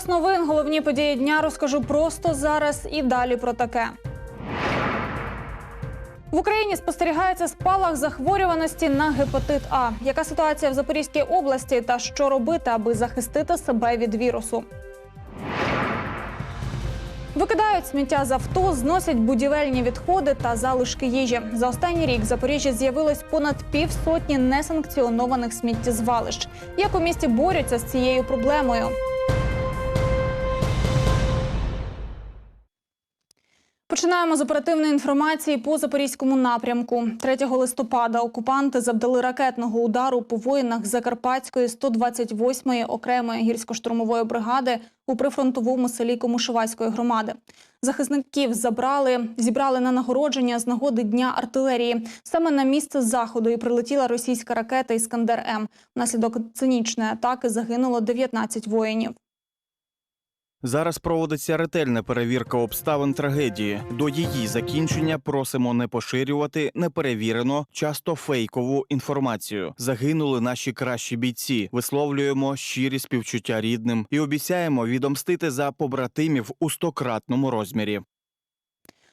Час новин, головні події дня розкажу просто зараз і далі про таке. В Україні спостерігається спалах захворюваності на гепатит А. Яка ситуація в Запорізькій області та що робити, аби захистити себе від вірусу? Викидають сміття з авто, зносять будівельні відходи та залишки їжі. За останній рік в Запоріжжі з'явилось понад півсотні несанкціонованих сміттєзвалищ. Як у місті борються з цією проблемою? Починаємо з оперативної інформації по запорізькому напрямку. 3 листопада окупанти завдали ракетного удару по воїнах Закарпатської 128-ї окремої гірсько-штурмової бригади у прифронтовому селі Комушувацької громади. Захисників забрали, зібрали на нагородження з нагоди дня артилерії. Саме на місце заходу і прилетіла російська ракета Іскандер М. Внаслідок цинічної атаки загинуло 19 воїнів. Зараз проводиться ретельна перевірка обставин трагедії. До її закінчення просимо не поширювати неперевірено, часто фейкову інформацію. Загинули наші кращі бійці. Висловлюємо щирі співчуття рідним і обіцяємо відомстити за побратимів у стократному розмірі.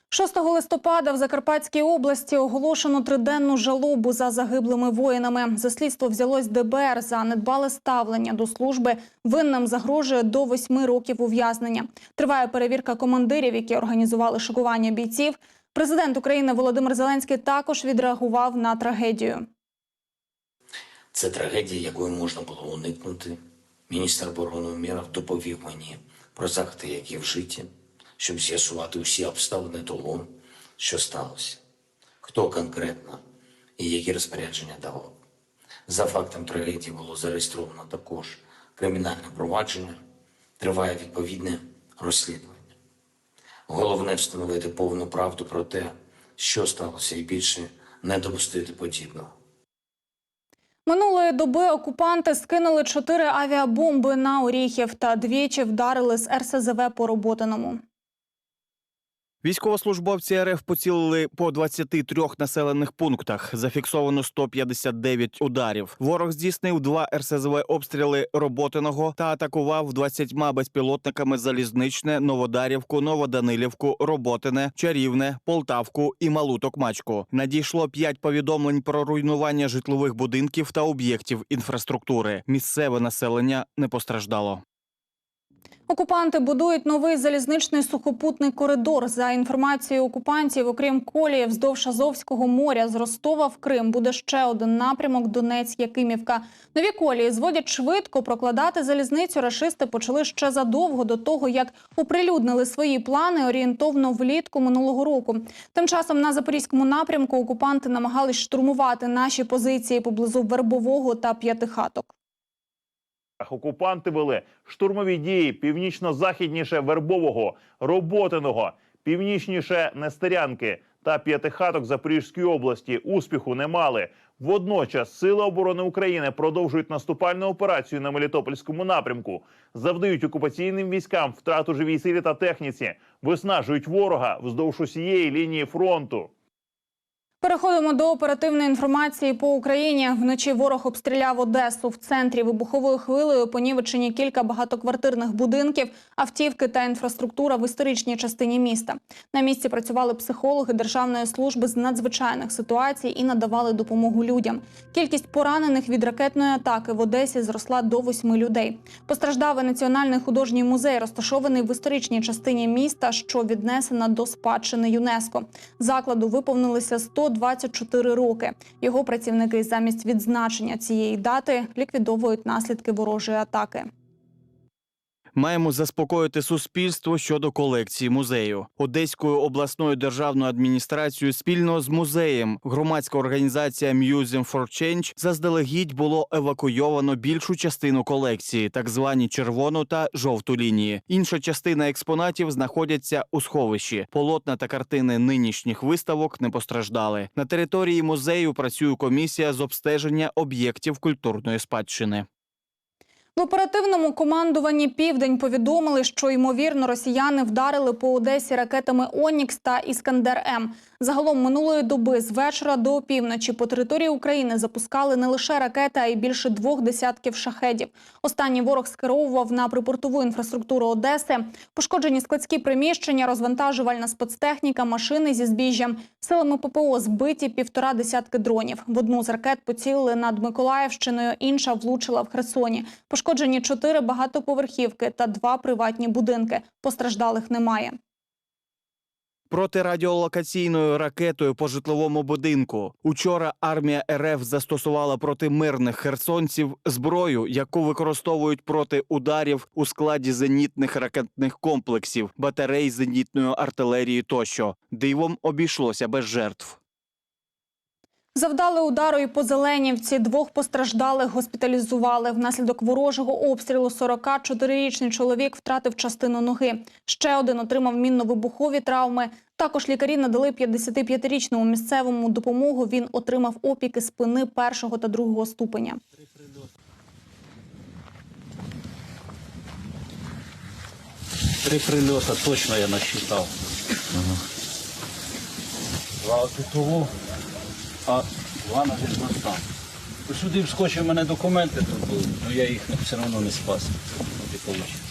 6 листопада в Закарпатській області оголошено триденну жалобу за загиблими воїнами. За слідство взялось ДБР за недбале ставлення до служби. Винним загрожує до восьми років ув'язнення. Триває перевірка командирів, які організували шокування бійців. Президент України Володимир Зеленський також відреагував на трагедію. Це трагедія, якої можна було уникнути. Міністр оборони Умєров доповів мені про заходи, які вжиті, щоб з'ясувати усі обставини того, що сталося, хто конкретно і які розпорядження давав. За фактом трагедії було зареєстровано також кримінальне провадження, триває відповідне розслідування. Головне встановити повну правду про те, що сталося, і більше не допустити подібного. Минулої доби окупанти скинули чотири авіабомби на Оріхів та двічі вдарили з РСЗВ по Роботиному. Військовослужбовці РФ поцілили по 23 населених пунктах. Зафіксовано 159 ударів. Ворог здійснив два РСЗВ обстріли Роботиного та атакував 20 безпілотниками залізничне, Новодарівку, Новоданилівку, Роботине, Чарівне, Полтавку і Малу Токмачку. Надійшло 5 повідомлень про руйнування житлових будинків та об'єктів інфраструктури. Місцеве населення не постраждало. Окупанти будують новий залізничний сухопутний коридор. За інформацією окупантів, окрім колії вздовж Азовського моря з Ростова в Крим буде ще один напрямок Донець-Якимівка. Нові колії зводять швидко прокладати залізницю. Рашисти почали ще задовго до того, як оприлюднили свої плани орієнтовно влітку минулого року. Тим часом на запорізькому напрямку окупанти намагались штурмувати наші позиції поблизу Вербового та П'ятихаток. Окупанти вели штурмові дії північно-західніше Вербового, Роботиного, північніше Нестерянки та П'ятихаток Запорізької області. Успіху не мали. Водночас Сили оборони України продовжують наступальну операцію на Мелітопольському напрямку, завдають окупаційним військам втрату живій силі та техніці, виснажують ворога вздовж усієї лінії фронту. Переходимо до оперативної інформації по Україні. Вночі ворог обстріляв Одесу. В центрі вибуховою хвилею понівечені кілька багатоквартирних будинків, автівки та інфраструктура в історичній частині міста. На місці працювали психологи Державної служби з надзвичайних ситуацій і надавали допомогу людям. Кількість поранених від ракетної атаки в Одесі зросла до восьми людей. Постраждав Національний художній музей, розташований в історичній частині міста, що віднесена до спадщини ЮНЕСКО. Закладу виповнилися 124 роки. Його працівники замість відзначення цієї дати ліквідовують наслідки ворожої атаки. Маємо заспокоїти суспільство щодо колекції музею. Одеською обласною державною адміністрацією спільно з музеєм громадська організація Museum for Change заздалегідь було евакуйовано більшу частину колекції, так звані червону та жовту лінії. Інша частина експонатів знаходяться у сховищі. Полотна та картини нинішніх виставок не постраждали. На території музею працює комісія з обстеження об'єктів культурної спадщини. В оперативному командуванні Південь повідомили, що ймовірно росіяни вдарили по Одесі ракетами Онікс та Іскандер М. Загалом минулої доби з вечора до опівночі по території України запускали не лише ракети, а й більше двох десятків шахедів. Останній ворог скеровував на припортову інфраструктуру Одеси. Пошкоджені складські приміщення, розвантажувальна спецтехніка, машини зі збіжжям. Силами ППО збиті півтора десятки дронів. В одну з ракет поцілили над Миколаївщиною, інша влучила в Херсоні. Пошкоджені чотири багатоповерхівки та два приватні будинки. Постраждалих немає. Протирадіолокаційною ракетою по житловому будинку. Учора армія РФ застосувала проти мирних херсонців зброю, яку використовують проти ударів у складі зенітних ракетних комплексів, батарей зенітної артилерії тощо. Дивом обійшлося без жертв. Завдали удару і по Зеленівці. Двох постраждалих госпіталізували. Внаслідок ворожого обстрілу 44-річний чоловік втратив частину ноги. Ще один отримав мінно-вибухові травми. Також лікарі надали 55-річному місцевому допомогу. Він отримав опіки спини першого та другого ступеня. Три прильота точно я насчитав. Два тут, а два на там. Сюди вскочив мене документи тут були, але я їх все одно не спас. От.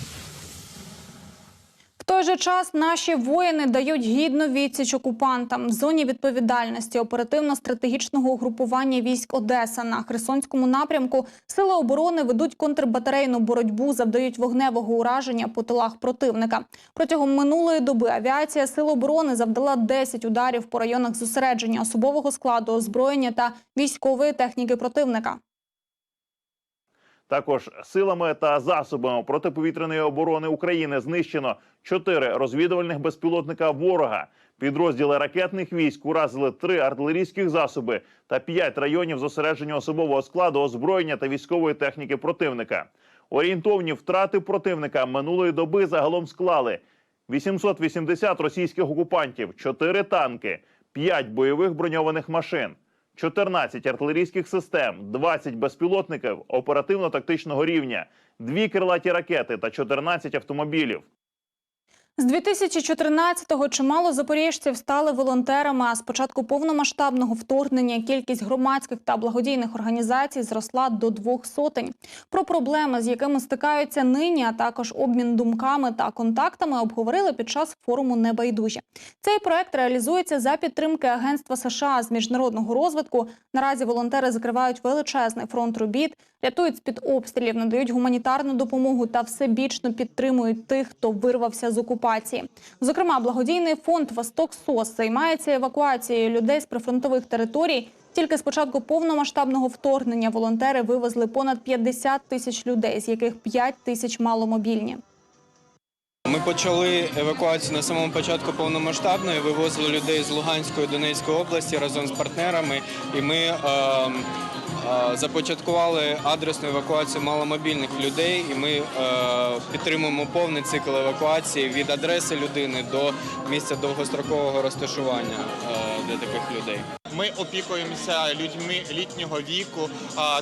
Той же час наші воїни дають гідну відсіч окупантам в зоні відповідальності оперативно-стратегічного угрупування військ Одеса на Херсонському напрямку. Сили оборони ведуть контрбатарейну боротьбу, завдають вогневого ураження по тилах противника. Протягом минулої доби авіація Сил оборони завдала 10 ударів по районах зосередження особового складу, озброєння та військової техніки противника. Також силами та засобами протиповітряної оборони України знищено чотири розвідувальних безпілотника ворога. Підрозділи ракетних військ уразили три артилерійських засоби та п'ять районів зосередження особового складу, озброєння та військової техніки противника. Орієнтовні втрати противника минулої доби загалом склали 880 російських окупантів, 4 танки, 5 бойових броньованих машин. 14 артилерійських систем, 20 безпілотників оперативно-тактичного рівня, дві крилаті ракети та 14 автомобілів. З 2014-го чимало запоріжців стали волонтерами. А з початку повномасштабного вторгнення кількість громадських та благодійних організацій зросла до двох сотень. Про проблеми, з якими стикаються нині, а також обмін думками та контактами, обговорили під час форуму Небайдужі. Цей проект реалізується за підтримки Агентства США з міжнародного розвитку. Наразі волонтери закривають величезний фронт робіт, рятують з під обстрілів, надають гуманітарну допомогу та всебічно підтримують тих, хто вирвався з окупації. Зокрема, благодійний фонд Восток СОС займається евакуацією людей з прифронтових територій. Тільки з початку повномасштабного вторгнення волонтери вивезли понад 50 тисяч людей, з яких 5 тисяч маломобільні. Ми почали евакуацію на самому початку повномасштабної, вивозили людей з Луганської Донецької області разом з партнерами, і ми е, започаткували адресну евакуацію маломобільних людей. І ми е, підтримуємо повний цикл евакуації від адреси людини до місця довгострокового розташування е, для таких людей. Ми опікуємося людьми літнього віку.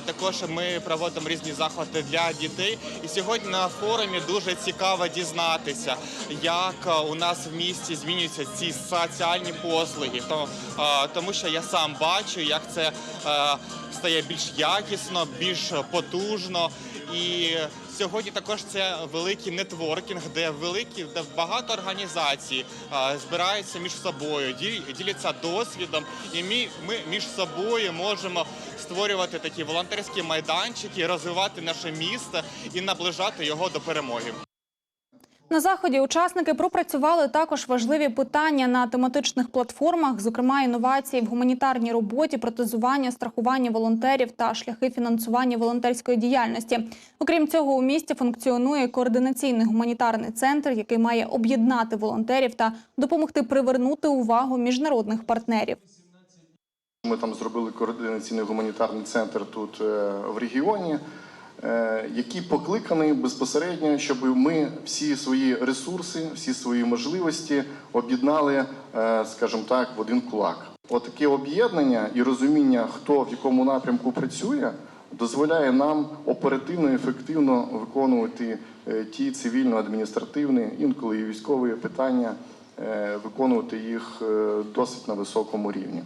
Також ми проводимо різні заходи для дітей. І сьогодні на форумі дуже цікаво дізнатися, як у нас в місті змінюються ці соціальні послуги. То- Тому що я сам бачу, як це стає більш якісно, більш потужно. І сьогодні також це великий нетворкінг, де великі, де багато організацій збираються між собою, діляться досвідом, і ми, ми між собою можемо створювати такі волонтерські майданчики, розвивати наше місто і наближати його до перемоги. На заході учасники пропрацювали також важливі питання на тематичних платформах, зокрема інновації в гуманітарній роботі, протезування, страхування волонтерів та шляхи фінансування волонтерської діяльності. Окрім цього, у місті функціонує координаційний гуманітарний центр, який має об'єднати волонтерів та допомогти привернути увагу міжнародних партнерів. Ми там зробили координаційний гуманітарний центр тут е, в регіоні, е, який покликаний безпосередньо, щоб ми всі свої ресурси, всі свої можливості об'єднали, е, скажімо так, в один кулак. Отаке об'єднання і розуміння, хто в якому напрямку працює, дозволяє нам оперативно і ефективно виконувати е, ті цивільно-адміністративні, інколи і військові питання, виконувати їх досить на високому рівні.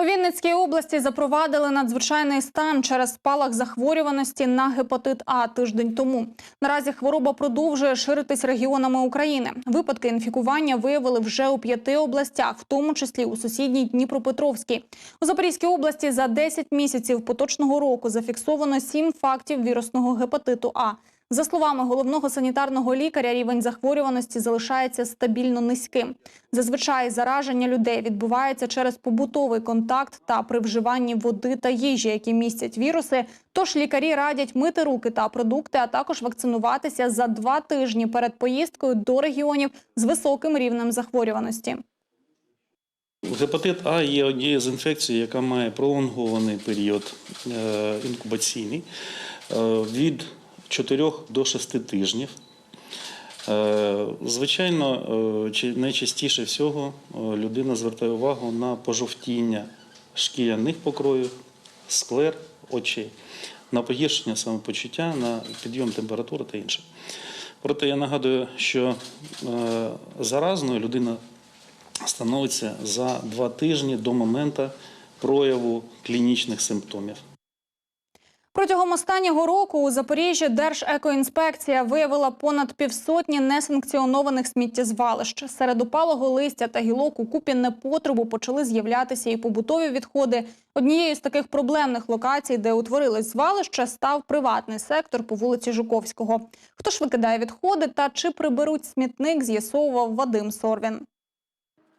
У Вінницькій області запровадили надзвичайний стан через спалах захворюваності на гепатит А тиждень тому. Наразі хвороба продовжує ширитись регіонами України. Випадки інфікування виявили вже у п'яти областях, в тому числі у сусідній Дніпропетровській. У Запорізькій області за 10 місяців поточного року зафіксовано 7 фактів вірусного гепатиту А. За словами головного санітарного лікаря, рівень захворюваності залишається стабільно низьким. Зазвичай зараження людей відбувається через побутовий контакт та при вживанні води та їжі, які містять віруси. Тож лікарі радять мити руки та продукти, а також вакцинуватися за два тижні перед поїздкою до регіонів з високим рівнем захворюваності. Гепатит А є однією з інфекцій, яка має пролонгований період е, інкубаційний е, від 4 до 6 тижнів. Е, Звичайно, е, найчастіше всього е, людина звертає увагу на пожовтіння шкіряних покровів, склер очей, на погіршення самопочуття, на підйом температури та інше. Проте я нагадую, що заразною людина становиться за два тижні до моменту прояву клінічних симптомів. Протягом останнього року у Запоріжжі Держекоінспекція виявила понад півсотні несанкціонованих сміттєзвалищ. Серед опалого листя та гілок у купі непотребу почали з'являтися і побутові відходи. Однією з таких проблемних локацій, де утворилось звалище, став приватний сектор по вулиці Жуковського. Хто ж викидає відходи та чи приберуть смітник, з'ясовував Вадим Сорвін.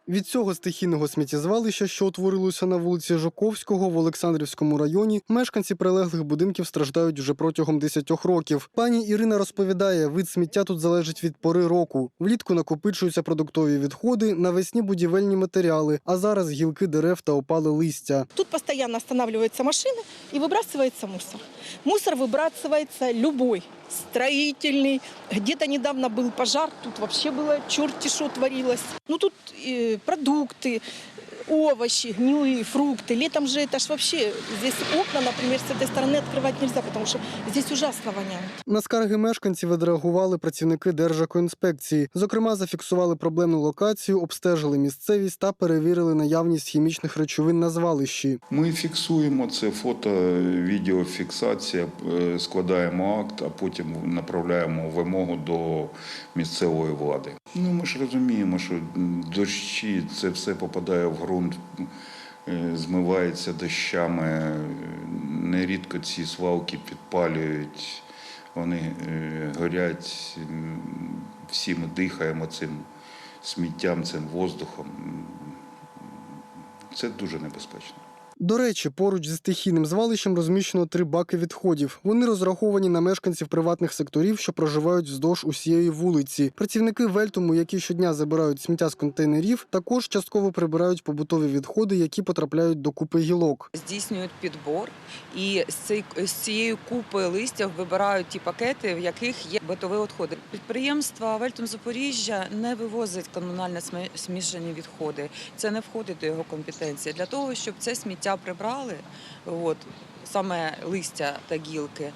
Від цього стихійного сміттєзвалища, що утворилося на вулиці Жуковського в Олександрівському районі, мешканці прилеглих будинків страждають вже протягом 10 років. Пані Ірина розповідає, вид сміття тут залежить від пори року. Влітку накопичуються продуктові відходи, навесні будівельні матеріали, а зараз гілки дерев та опали листя. Тут постоянно останавливаются машины и выбрасывается мусор. Мусор выбрасывается любой, строительный. Где-то недавно был пожар, тут вообще было черти что творилось. Ну тут э, продукты, овощи, гнилые фрукты. Летом же это ж вообще, здесь окна, например, с этой стороны открывать нельзя, потому что здесь ужасно воняет. На скарги мешканців відреагували працівники Держекоінспекції. Зокрема, зафіксували проблемну локацію, обстежили місцевість та перевірили наявність хімічних речовин на звалищі. Ми фіксуємо це фото, відеофіксація, е, складаємо акт, а потім направляємо вимогу до місцевої влади. Ну ми ж розуміємо, що м, дощі це все попадає в ґрунт, е, змивається дощами. Нерідко ці свалки підпалюють, вони е, горять. Всі ми дихаємо цим сміттям, цим воздухом. Це дуже небезпечно. До речі, поруч зі стихійним звалищем розміщено три баки відходів. Вони розраховані на мешканців приватних секторів, що проживають вздовж усієї вулиці. Працівники Вельтуму, які щодня забирають сміття з контейнерів, також частково прибирають побутові відходи, які потрапляють до купи гілок. здійснюють підбор і з цієї купи листя вибирають ті пакети, в яких є битові відходи. Підприємство Вельтум Запоріжжя не вивозить комунально смішані відходи. Це не входить до його компетенції. Для того, щоб це сміття прибрали, от, саме листя та гілки,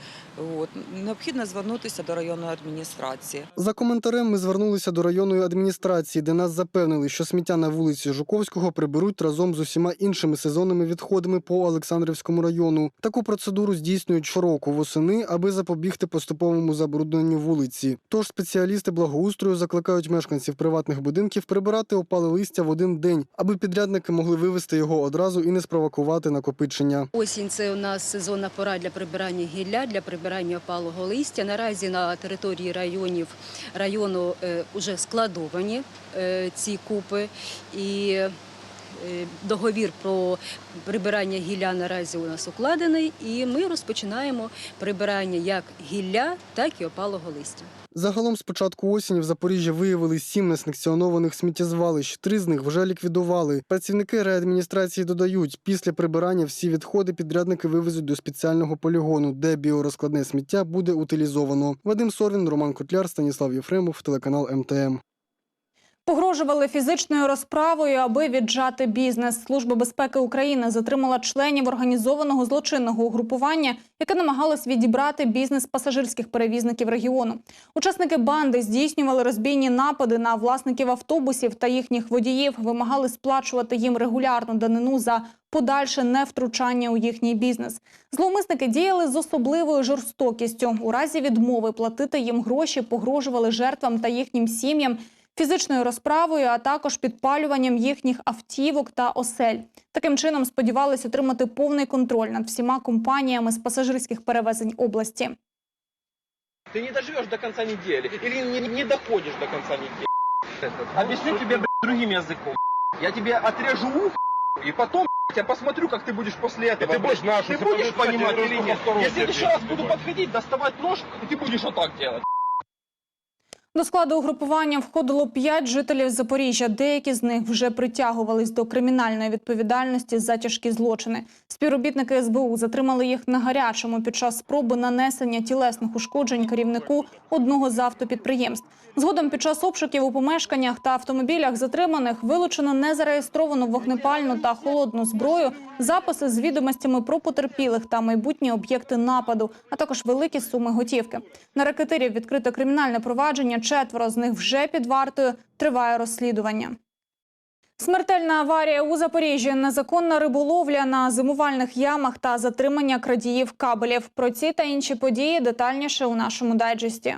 от, необхідно звернутися до районної адміністрації. За коментарем ми звернулися до районної адміністрації, де нас запевнили, що сміття на вулиці Жуковського приберуть разом з усіма іншими сезонними відходами по Олександрівському району. Таку процедуру здійснюють щороку восени, аби запобігти поступовому забрудненню вулиці. Тож спеціалісти благоустрою закликають мешканців приватних будинків прибирати опале листя в один день, аби підрядники могли вивезти його одразу і не спровокувати накопичення. Осінь це у нас сезонна пора для прибирання гілля, для прибирання опалого листя. Наразі на території районів району е, вже складовані е, ці купи. І е, договір про прибирання гілля наразі у нас укладений, і ми розпочинаємо прибирання як гілля, так і опалого листя. Загалом з початку осені в Запоріжжі виявили сім несанкціонованих сміттєзвалищ. Три з них вже ліквідували. Працівники реадміністрації додають, після прибирання всі відходи підрядники вивезуть до спеціального полігону, де біорозкладне сміття буде утилізовано. Вадим Сорвін, Роман Котляр, Станіслав Єфремов, телеканал МТМ. Погрожували фізичною розправою, аби віджати бізнес. Служба безпеки України затримала членів організованого злочинного угрупування, яке намагалось відібрати бізнес пасажирських перевізників регіону. Учасники банди здійснювали розбійні напади на власників автобусів та їхніх водіїв, вимагали сплачувати їм регулярну данину за подальше невтручання у їхній бізнес. Зловмисники діяли з особливою жорстокістю. У разі відмови платити їм гроші погрожували жертвам та їхнім сім'ям фізичною розправою, а також підпалюванням їхніх автівок та осель. Таким чином сподівались отримати повний контроль над всіма компаніями з пасажирських перевезень області. Ты не доживешь до конца недели. Или не, не доходишь до конца недели. Объясню тебе блядь, другим языком. Я тебе отрежу ухо, и потом блядь, я посмотрю, как ты будешь после этого. ты будешь блядь. нашу, Ты если будешь подойдешь, я понимать тебе или руку нет? во вторую Я в следующий тебе раз буду сделаю. подходить, доставать нож, и ты будешь вот так делать. До складу угрупування входило п'ять жителів Запоріжжя. Деякі з них вже притягувались до кримінальної відповідальності за тяжкі злочини. Співробітники СБУ затримали їх на гарячому під час спроби нанесення тілесних ушкоджень керівнику одного з автопідприємств. Згодом під час обшуків у помешканнях та автомобілях затриманих вилучено незареєстровану вогнепальну та холодну зброю, записи з відомостями про потерпілих та майбутні об'єкти нападу, а також великі суми готівки. На ракетирів відкрито кримінальне провадження. Четверо з них вже під вартою. Триває розслідування. Смертельна аварія у Запоріжжі, незаконна риболовля на зимувальних ямах та затримання крадіїв кабелів. Про ці та інші події детальніше у нашому дайджесті.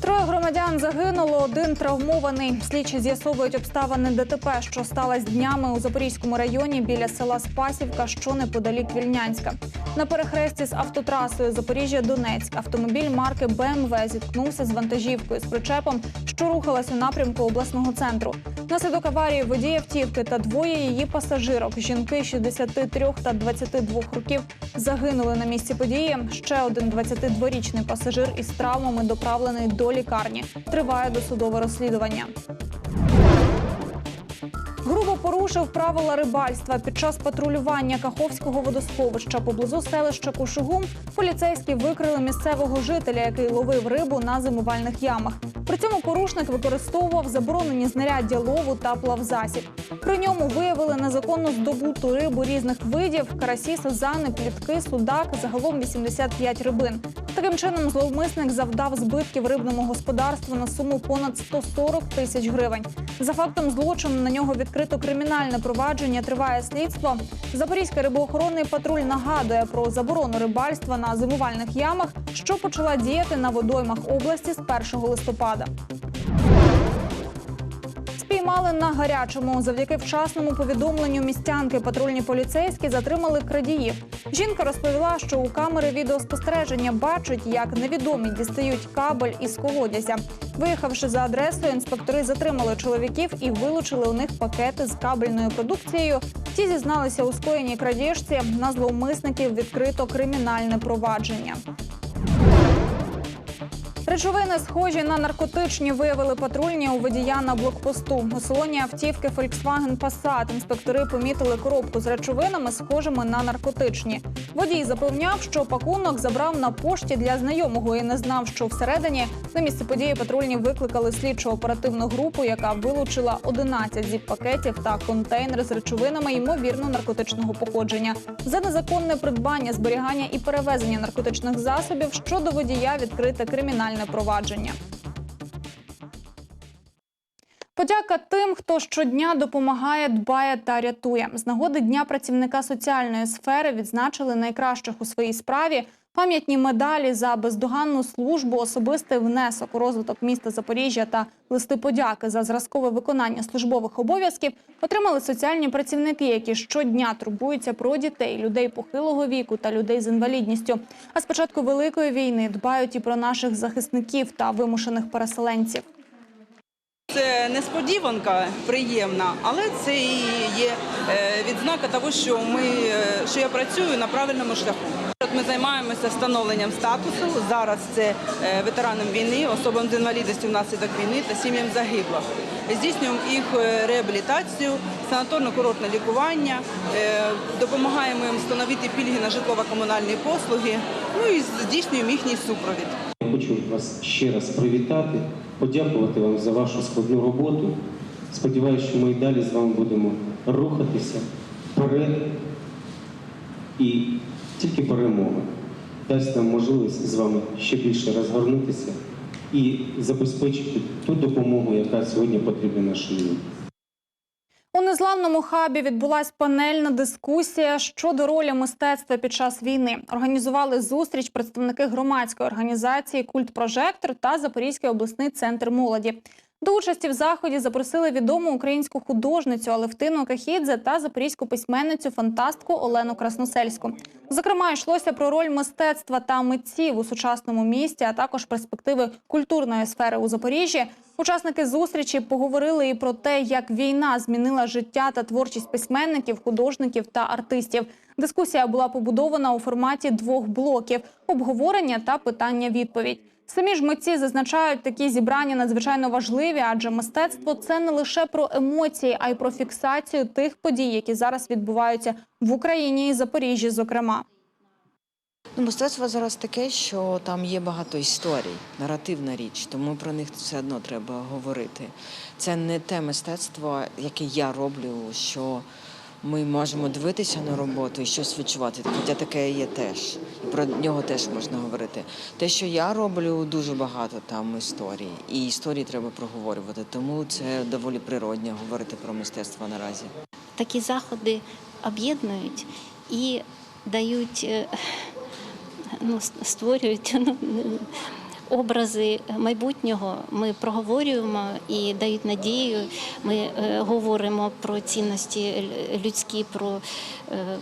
Троє громадян загинуло, один травмований. Слідчі з'ясовують обставини ДТП, що сталося днями у Запорізькому районі біля села Спасівка, що неподалік Вільнянська. На перехресті з автотрасою Запоріжжя-Донецьк автомобіль марки БМВ зіткнувся з вантажівкою з причепом, що рухалась у напрямку обласного центру. Наслідок аварії водій автівки та двоє її пасажирок, жінки 63 та 22 років, загинули на місці події. Ще один 22-річний пасажир із травмами доправлений до лікарні. Триває досудове розслідування. Грубо порушив правила рибальства під час патрулювання Каховського водосховища поблизу селища Кушугум. Поліцейські викрили місцевого жителя, який ловив рибу на зимувальних ямах. При цьому порушник використовував заборонені знаряддя лову та плавзасіб. При ньому виявили незаконно здобуту рибу різних видів: карасі, сазани, плітки, судак, загалом 85 рибин. Таким чином, зловмисник завдав збитків рибному господарству на суму понад 140 тисяч гривень. За фактом злочину на нього відкрито кримінальне провадження. Триває слідство. Запорізький рибоохоронний патруль нагадує про заборону рибальства на зимувальних ямах, що почала діяти на водоймах області з 1 листопада. Спіймали на гарячому. Завдяки вчасному повідомленню містянки патрульні поліцейські затримали крадіїв. Жінка розповіла, що у камери відеоспостереження бачить, як невідомі дістають кабель із колодязя. Виїхавши за адресою, інспектори затримали чоловіків і вилучили у них пакети з кабельною продукцією. Ті зізналися у скоєній крадіжці. На зловмисників відкрито кримінальне провадження. Речовини, схожі на наркотичні, виявили патрульні у водія на блокпосту. У салоні автівки Volkswagen Passat інспектори помітили коробку з речовинами, схожими на наркотичні. Водій запевняв, що пакунок забрав на пошті для знайомого і не знав, що всередині. На місце події патрульні викликали слідчо оперативну групу, яка вилучила 11 зіп-пакетів та контейнер з речовинами ймовірно наркотичного походження. За незаконне придбання, зберігання і перевезення наркотичних засобів щодо водія відкрите кримінальне провадження. Подяка тим, хто щодня допомагає, дбає та рятує. З нагоди Дня працівника соціальної сфери відзначили найкращих у своїй справі. Пам'ятні медалі за бездоганну службу, особистий внесок у розвиток міста Запоріжжя та листи подяки за зразкове виконання службових обов'язків отримали соціальні працівники, які щодня турбуються про дітей, людей похилого віку та людей з інвалідністю. А з початку великої війни дбають і про наших захисників та вимушених переселенців. Це несподіванка приємна, але це і є е, відзнака того, що ми е, що я працюю на правильному шляху. Ми займаємося встановленням статусу. Зараз це е, ветеранам війни, особам з інвалідністю внаслідок війни та сім'ям загиблих. Здійснюємо їх реабілітацію, санаторно-курортне лікування, допомагаємо їм встановити пільги на житлово-комунальні послуги. Ну і здійснюємо їхній супровід. Я хочу вас ще раз привітати, подякувати вам за вашу складну роботу. Сподіваюся, що ми і далі з вами будемо рухатися вперед. І тільки перемога дасть нам можливість з вами ще більше розгорнутися і забезпечити ту допомогу, яка сьогодні потрібна нашій людям. Незламному хабі відбулась панельна дискусія щодо ролі мистецтва під час війни. Організували зустріч представники громадської організації Культ Прожектор та Запорізький обласний центр молоді. До участі в заході запросили відому українську художницю Алевтину Кахідзе та запорізьку письменницю фантастку Олену Красносельську. Зокрема, йшлося про роль мистецтва та митців у сучасному місті, а також перспективи культурної сфери у Запоріжжі. Учасники зустрічі поговорили і про те, як війна змінила життя та творчість письменників, художників та артистів. Дискусія була побудована у форматі двох блоків: обговорення та питання-відповідь. Самі ж митці зазначають, такі зібрання надзвичайно важливі, адже мистецтво це не лише про емоції, а й про фіксацію тих подій, які зараз відбуваються в Україні і Запоріжжі, зокрема. Ну, мистецтво зараз таке, що там є багато історій, наративна річ, тому про них все одно треба говорити. Це не те мистецтво, яке я роблю, що ми можемо дивитися на роботу і щось відчувати. Хоча таке є теж. Про нього теж можна говорити. Те, що я роблю, дуже багато там історій. І історії треба проговорювати. Тому це доволі природньо говорити про мистецтво наразі. Такі заходи об'єднують і дають, е, ну, створюють ну, образи майбутнього. Ми проговорюємо і дають надію. Ми е, говоримо про цінності людські, про, е,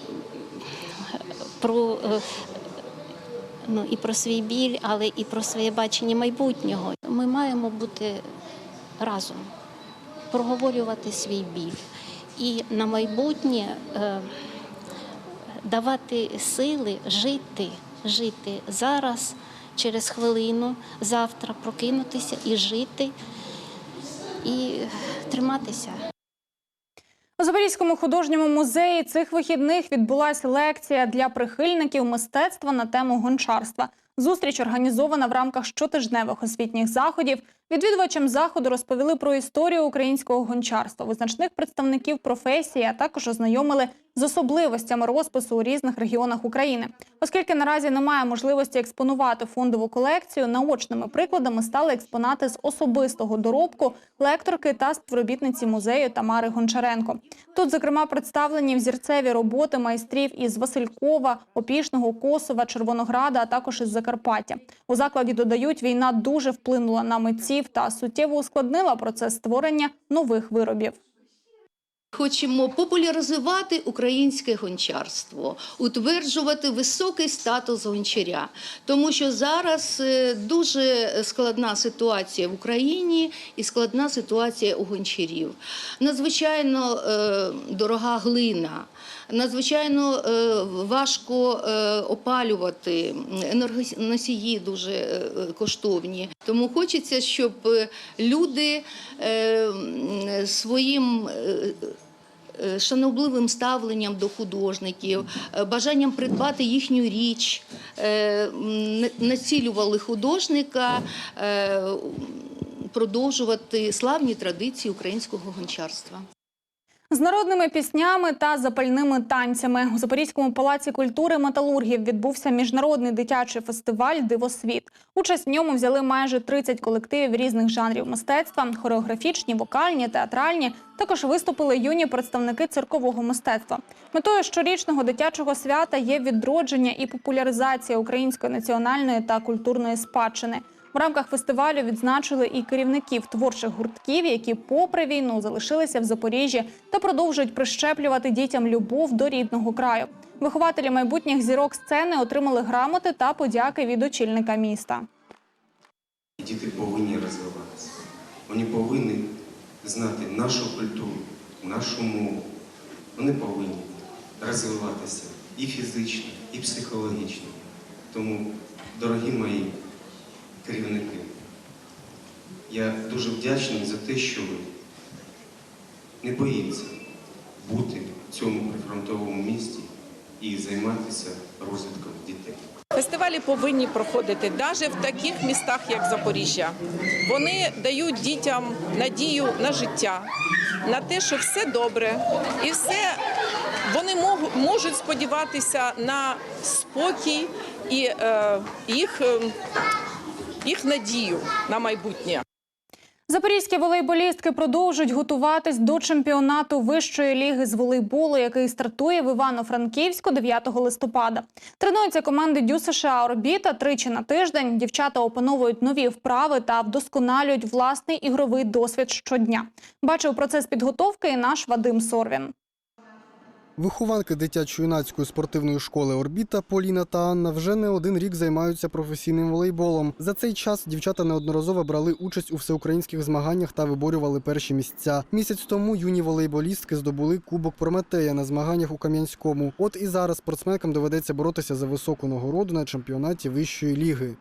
про е, ну, і про свій біль, але і про своє бачення майбутнього. Ми маємо бути разом, проговорювати свій біль і на майбутнє е, давати сили жити, жити зараз, через хвилину, завтра прокинутися і жити, і триматися. У Запорізькому художньому музеї цих вихідних відбулася лекція для прихильників мистецтва на тему гончарства. Зустріч організована в рамках щотижневих освітніх заходів. Відвідувачам заходу розповіли про історію українського гончарства, визначних представників професії, а також ознайомили з особливостями розпису у різних регіонах України. Оскільки наразі немає можливості експонувати фондову колекцію, наочними прикладами стали експонати з особистого доробку лекторки та співробітниці музею Тамари Гончаренко. Тут, зокрема, представлені взірцеві роботи майстрів із Василькова, Опішного, Косова, Червонограда, а також із Закарпаття. У закладі додають, війна дуже вплинула на митців та суттєво ускладнила процес створення нових виробів. Хочемо популяризувати українське гончарство, утверджувати високий статус гончаря, тому що зараз е, дуже складна ситуація в Україні і складна ситуація у гончарів. Надзвичайно е, дорога глина. Надзвичайно е, важко е, опалювати, енергоносії дуже е, коштовні. Тому хочеться, щоб люди своїм шанобливим ставленням до художників, бажанням придбати їхню річ, націлювали художника продовжувати славні традиції українського гончарства. З народними піснями та запальними танцями у Запорізькому палаці культури металургів відбувся міжнародний дитячий фестиваль Дивосвіт. Участь в ньому взяли майже 30 колективів різних жанрів мистецтва: хореографічні, вокальні, театральні. Також виступили юні представники циркового мистецтва. Метою щорічного дитячого свята є відродження і популяризація української національної та культурної спадщини. В рамках фестивалю відзначили і керівників творчих гуртків, які, попри війну, залишилися в Запоріжжі та продовжують прищеплювати дітям любов до рідного краю. Вихователі майбутніх зірок сцени отримали грамоти та подяки від очільника міста. Діти повинні розвиватися. Вони повинні знати нашу культуру, нашу мову. Вони повинні розвиватися і фізично, і психологічно. Тому, дорогі мої керівники, я дуже вдячний за те, що ви не боїться бути в цьому прифронтовому місті і займатися розвитком дітей. Фестивалі повинні проходити навіть в таких містах, як Запоріжжя. Вони дають дітям надію на життя, на те, що все добре, і все вони можуть сподіватися на спокій і е, їх, е, їх надію на майбутнє. Запорізькі волейболістки продовжують готуватись до чемпіонату вищої ліги з волейболу, який стартує в Івано-Франківську 9 листопада. Тренуються команди Дю США Орбіта тричі на тиждень. Дівчата опановують нові вправи та вдосконалюють власний ігровий досвід щодня. Бачив процес підготовки і наш Вадим Сорвін. Вихованки дитячо-юнацької спортивної школи Орбіта Поліна та Анна вже не один рік займаються професійним волейболом. За цей час дівчата неодноразово брали участь у всеукраїнських змаганнях та виборювали перші місця. Місяць тому юні волейболістки здобули кубок Прометея на змаганнях у Кам'янському. От і зараз спортсменкам доведеться боротися за високу нагороду на чемпіонаті вищої ліги.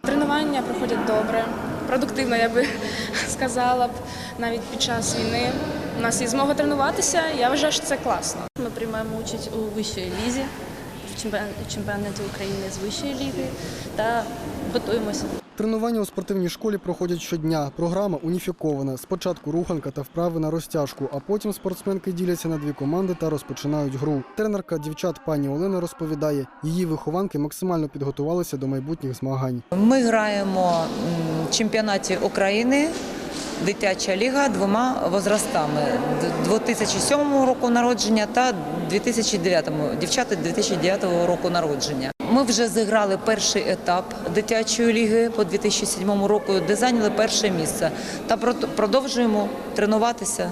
Тренування проходять добре, продуктивно, я би сказала навіть під час війни. У нас є змога тренуватися, я вважаю, що це класно. Приймаємо участь у вищої лізі, в чемпіон- чемпіонаті України з вищої ліги та готуємося. Тренування у спортивній школі проходять щодня. Програма уніфікована. Спочатку руханка та вправи на розтяжку, а потім спортсменки діляться на дві команди та розпочинають гру. Тренерка дівчат пані Олена розповідає, її вихованки максимально підготувалися до майбутніх змагань. Ми граємо в чемпіонаті України. Дитяча ліга двома возрастами 2007 року народження та 2009 дівчата 2009 року народження. Ми вже зіграли перший етап дитячої ліги по 2007 року, де зайняли перше місце. Та продовжуємо тренуватися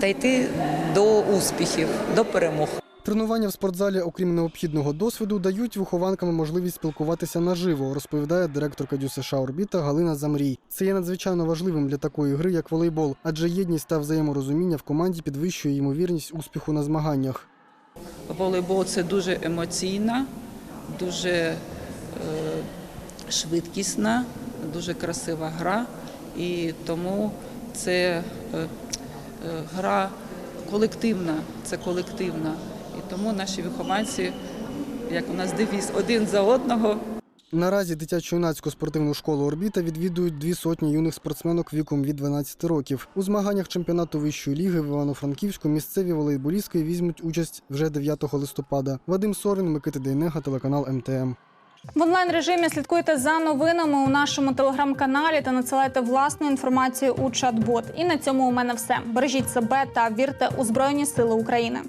та йти до успіхів, до перемог. Тренування в спортзалі, окрім необхідного досвіду, дають вихованкам можливість спілкуватися наживо, розповідає директорка Дю США Орбіта Галина Замрій. Це є надзвичайно важливим для такої гри, як волейбол, адже єдність та взаєморозуміння в команді підвищує ймовірність успіху на змаганнях. Волейбол це дуже емоційна, дуже е, швидкісна, дуже красива гра, і тому це е, е, гра колективна, це колективна. І тому наші вихованці, як у нас девіз, один за одного. Наразі дитячо-юнацьку спортивну школу Орбіта відвідують дві сотні юних спортсменок віком від 12 років. У змаганнях чемпіонату вищої ліги в Івано-Франківську місцеві волейболістки візьмуть участь вже 9 листопада. Вадим Сорін, Микита Дейнега, телеканал МТМ. В онлайн режимі слідкуйте за новинами у нашому телеграм-каналі та надсилайте власну інформацію у чат-бот. І на цьому у мене все. Бережіть себе та вірте у Збройні Сили України.